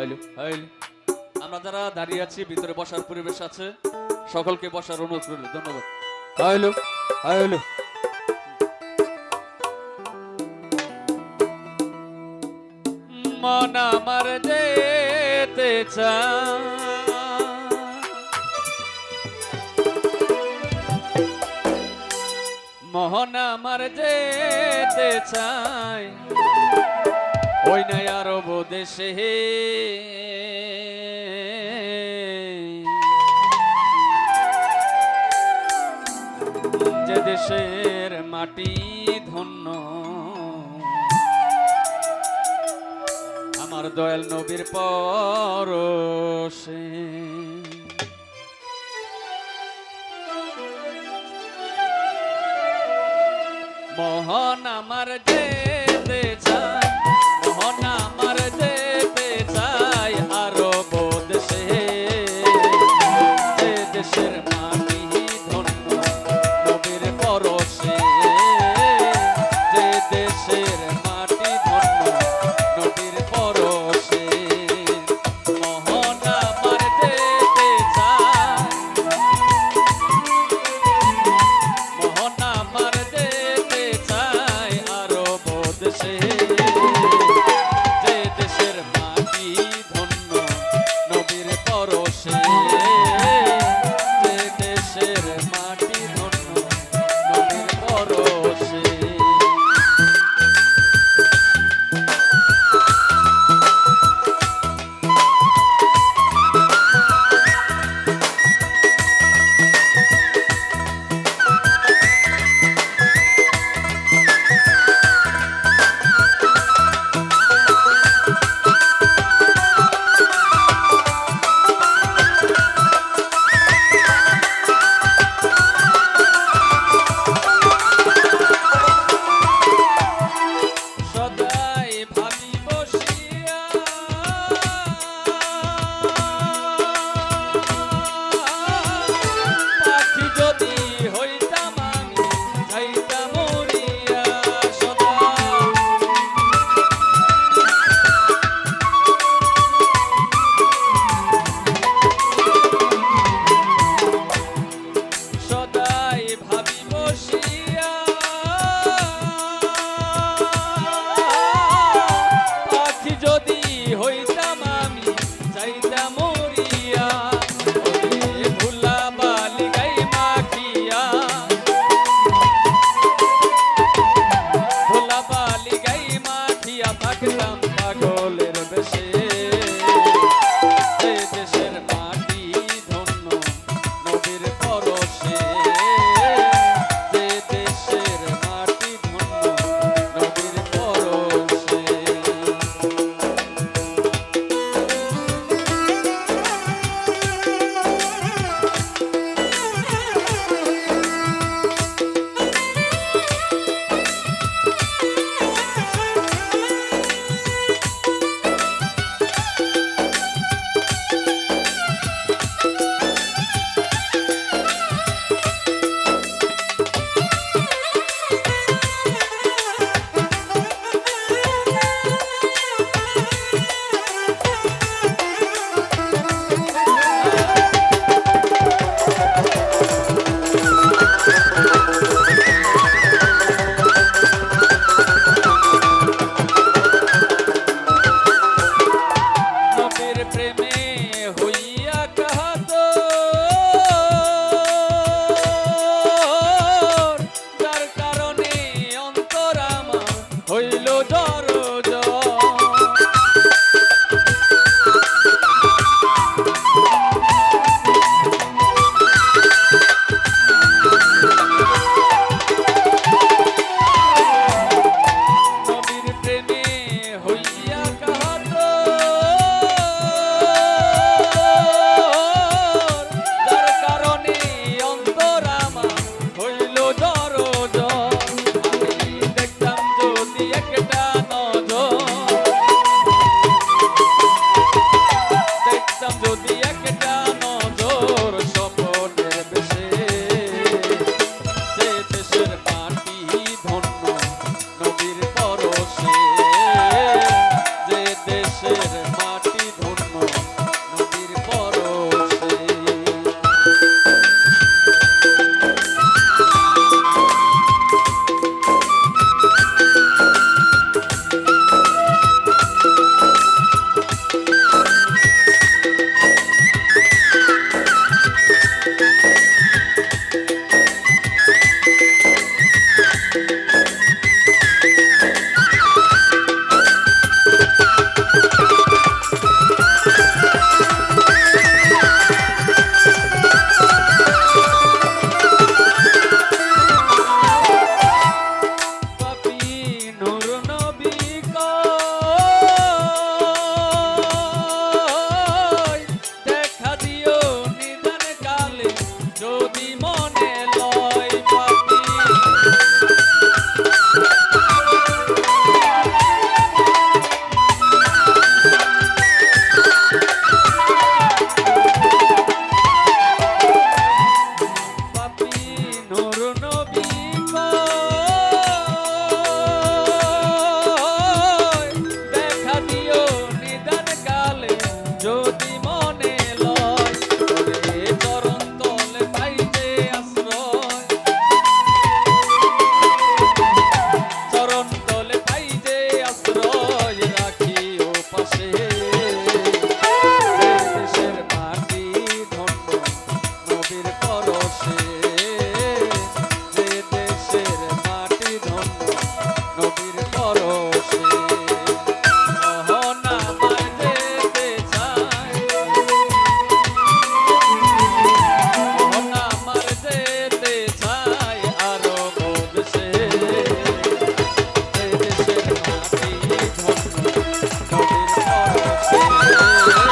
হাইলো হাইলো। আমরা যারা দাঁড়িয়ে আছি, ভিতরে বসার পরিবেশ আছে, সকলকে বসার অনুরোধ করল ধন্যবাদ। হাইলো হাইলো। মন আমার যেতে চায় মোহন আমার যেতে চাই ওই আরব দেশে যে দেশের মাটি ধন্য আমার দয়াল নবীর পরশে। মোহন আমার যে Yeah.